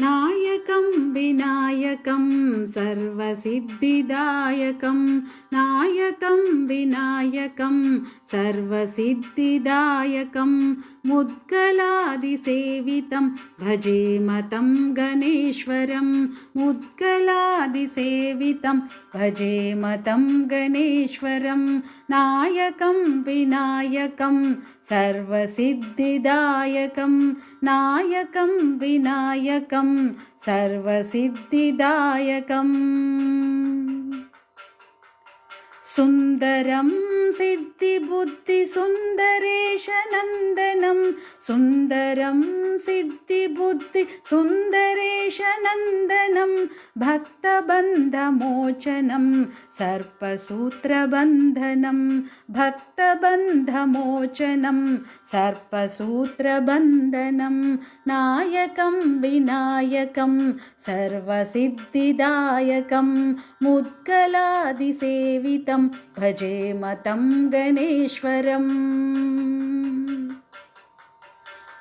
नायकं विनायकं सर्वसिद्धिदायकं। नायकं विनायकं सर्वसिद्धिदायकं। मुद्गलादिसेवितं भजे मतं गणेश्वरं। मुद्गलादिसेवितं भजे मतं गणेश्वरं। नायकं विनायकं सर्वसिद्धिदायकं। नायकं विनायकं सर्वसिद्धिदायकम्। सुन्दरं सिद्धिबुद्धिसुन्दरेशनन्दनं सुन्दरं सिद्धिबुद्धिसुन्दरेशनन्दनं भक्तबन्धमोचनं सर्पसूत्रबन्धनं भक्तबन्धमोचनं सर्पसूत्रबन्धनं नायकं विनायकं सर्वसिद्धिदायकं मुद्गलादिसेवितं भजे मतं ഗണേശ്വരം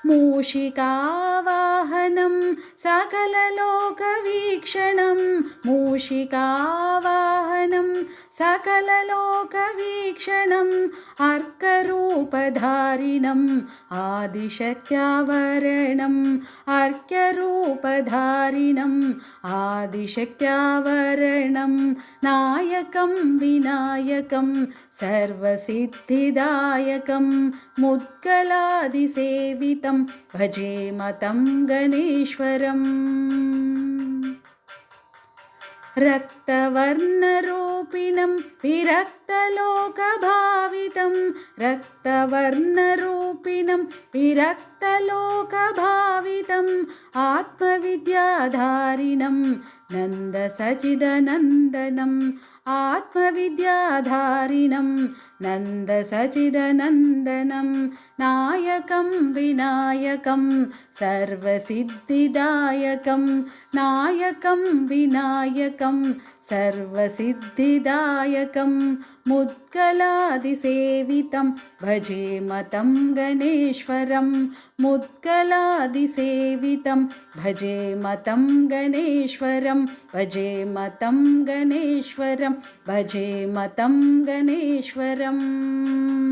മൂഷികാവാഹനം സകലലോകവീക്ഷണം. മൂഷികാവാഹനം सकललोकवीक्षणम् अर्करूपधारिणम् आदिशक्त्यावरणम् अर्क्यरूपधारिणम् आदिशक्त्यावरणं नायकं विनायकं सर्वसिद्धिदायकं मुद्गलादिसेवितं भजे मतं गणेश्वरम्। रक्तवर्णरूपिणं विरक्तलोकभावितं रक्तवर्णरूपिणं विरक्तलोकभावितम् आत्मविद्याधारिणं नन्दसचिदनन्दनम् आत्मविद्याधारिणं नन्दसचिदनन्दनं नायकं विनायकं सर्वसिद्धिदायकं नायकं विनायकं सर्वसिद्धिदायकं मुद्गलादिसेवितं भजे मतं गणेश्वरं मुद्गलादिसेवितं। भजे मतं गणेश्वरं भजे मतं गणेश्वरं भजे मतं गणेश्वरम्